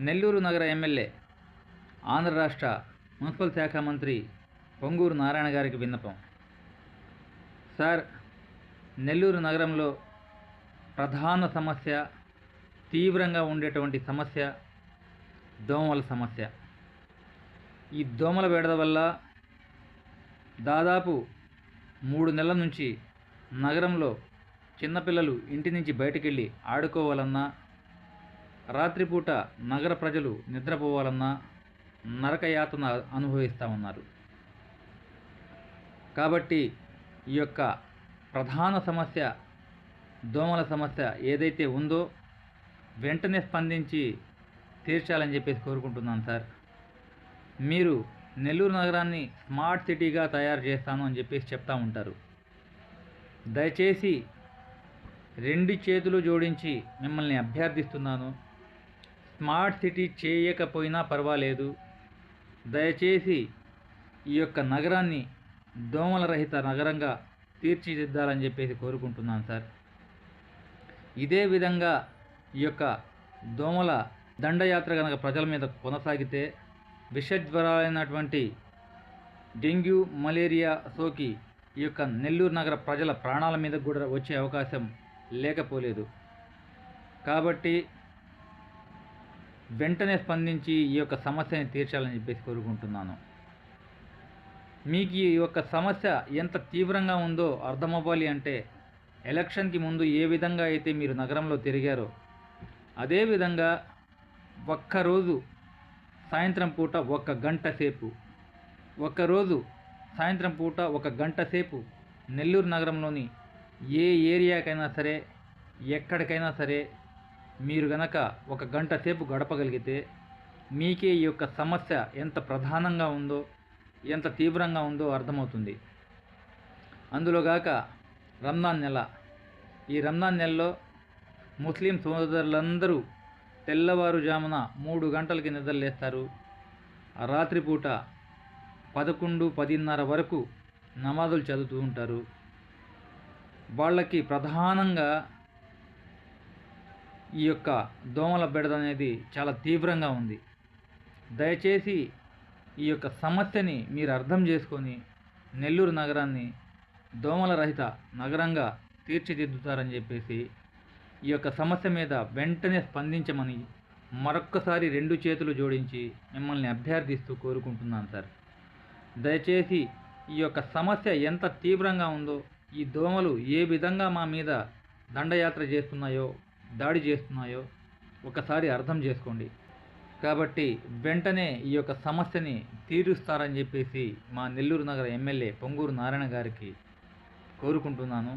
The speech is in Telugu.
నెల్లూరు నగర ఎమ్మెల్యే ఆంధ్ర రాష్ట్ర మున్సిపల్ శాఖ మంత్రి పొంగూరు నారాయణ గారికి విన్నపం. సార్ నెల్లూరు నగరంలో ప్రధాన సమస్య తీవ్రంగా ఉండేటువంటి సమస్య దోమల సమస్య. ఈ దోమల బెడద వల్ల దాదాపు మూడు నెలల నుంచి నగరంలో చిన్నపిల్లలు ఇంటి నుంచి బయటకెళ్ళి ఆడుకోవాలన్నా రాత్రిపూట నగర ప్రజలు నిద్రపోవాలన్నా నరకయాతన అనుభవిస్తూ ఉన్నారు కాబట్టి ఈ యొక్క ప్రధాన సమస్య దోమల సమస్య ఏదైతే ఉందో వెంటనే స్పందించి తీర్చాలని చెప్పేసి కోరుకుంటున్నాను సార్. మీరు నెల్లూరు నగరాన్ని స్మార్ట్ సిటీగా తయారు చేస్తాను అని చెప్పేసి చెప్తా ఉంటారు. దయచేసి రెండు చేతులు జోడించి మిమ్మల్ని అభ్యర్థిస్తున్నాను. స్మార్ట్ సిటీ చేయకపోయినా పర్వాలేదు. దయచేసి ఈ యొక్క నగరాన్ని దోమల రహిత నగరంగా తీర్చిదిద్దాలని చెప్పేసి కోరుకుంటున్నాను సార్. ఇదే విధంగా ఈ యొక్క దోమల దండయాత్ర కనుక ప్రజల మీద కొనసాగితే విషజ్వరాలైనటువంటి డెంగ్యూ మలేరియా సోకి ఈ యొక్క నెల్లూరు నగర ప్రజల ప్రాణాల మీద కూడా వచ్చే అవకాశం లేకపోలేదు. కాబట్టి వెంటనే స్పందించి ఈ యొక్క సమస్యని తీర్చాలని చెప్పేసి కోరుకుంటున్నాను. మీకు ఈ యొక్క సమస్య ఎంత తీవ్రంగా ఉందో అర్థమవ్వాలి అంటే ఎలక్షన్కి ముందు ఏ విధంగా అయితే మీరు నగరంలో తిరిగారో అదేవిధంగా ఒక్కరోజు సాయంత్రం పూట ఒక గంట సేపు ఒక్కరోజు సాయంత్రం పూట ఒక గంట సేపు నెల్లూరు నగరంలోని ఏ ఏరియాకైనా సరే ఎక్కడికైనా సరే మీరు గనక ఒక గంట సేపు గడపగలిగితే మీకే ఈ యొక్క సమస్య ఎంత ప్రధానంగా ఉందో ఎంత తీవ్రంగా ఉందో అర్థమవుతుంది. అందులోగాక రంజాన్ నెల. ఈ రంజాన్ నెలలో ముస్లిం సోదరులందరూ తెల్లవారుజామున మూడు గంటలకి నిద్రలేస్తారు రాత్రిపూట పదకొండు పదిన్నర వరకు నమాజులు చదువుతూ ఉంటారు. వాళ్ళకి ప్రధానంగా ఈ యొక్క దోమల బెడద అనేది చాలా తీవ్రంగా ఉంది. దయచేసి ఈ యొక్క సమస్యని మీరు అర్థం చేసుకొని నెల్లూరు నగరాన్ని దోమల రహిత నగరంగా తీర్చిదిద్దుతారని చెప్పేసి ఈ యొక్క సమస్య మీద వెంటనే స్పందించమని మరొక్కసారి రెండు చేతులు జోడించి మిమ్మల్ని అభ్యర్థిస్తూ కోరుకుంటున్నాను సార్. దయచేసి ఈ యొక్క సమస్య ఎంత తీవ్రంగా ఉందో ఈ దోమలు ఏ విధంగా మా మీద దండయాత్ర చేస్తున్నాయో దాడి చేస్తున్నాయో ఒకసారి అర్థం చేసుకోండి. కాబట్టి వెంటనే ఈ యొక్క సమస్యని తీరుస్తారని చెప్పేసి మా నెల్లూరు నగర ఎమ్మెల్యే పొంగూరు నారాయణ గారికి కోరుకుంటున్నాను.